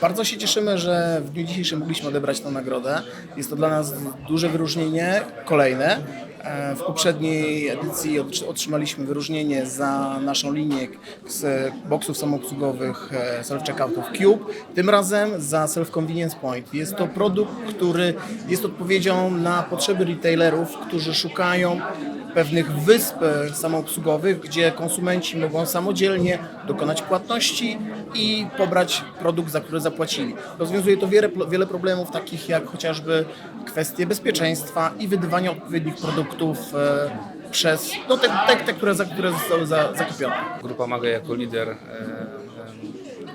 Bardzo się cieszymy, że w dniu dzisiejszym mogliśmy odebrać tę nagrodę. Jest to dla nas duże wyróżnienie, kolejne. E, W poprzedniej edycji otrzy- otrzymaliśmy wyróżnienie za naszą linię z boksów samoobsługowych e, self-checkoutów Cube. Tym razem za Self Convenience Point. Jest to produkt, który jest odpowiedzią na potrzeby retailerów, którzy szukają pewnych wysp e, samoobsługowych, gdzie konsumenci mogą samodzielnie dokonać płatności i pobrać produkt, za który zapłacili. Rozwiązuje to wiele, wiele problemów, takich jak chociażby kwestie bezpieczeństwa i wydawania odpowiednich produktów e, przez no, te, te, te które, za, które zostały za, zakupione. Grupa Maga jako lider e,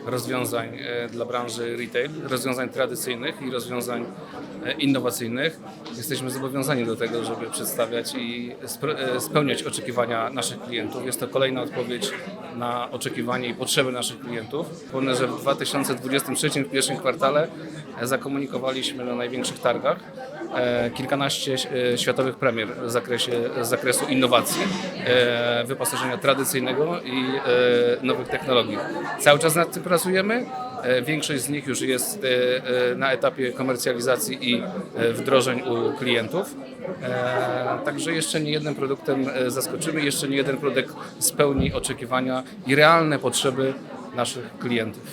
rozwiązań e, dla branży retail, rozwiązań tradycyjnych i rozwiązań e, innowacyjnych. Jesteśmy zobowiązani do tego, żeby przedstawiać i e, spełniać oczekiwania naszych klientów. Jest to kolejna odpowiedź na oczekiwania i potrzeby naszych klientów. Przypomnę, że w 2023 w pierwszym kwartale zakomunikowaliśmy na największych targach kilkanaście światowych premier w zakresie z zakresu innowacji, wyposażenia tradycyjnego i nowych technologii. Cały czas nad tym pracujemy. E, Większość z nich już jest e, e, na etapie komercjalizacji i wdrożeń u klientów. Także jeszcze nie jednym produktem zaskoczymy, jeszcze nie jeden produkt spełni oczekiwania i realne potrzeby naszych klientów.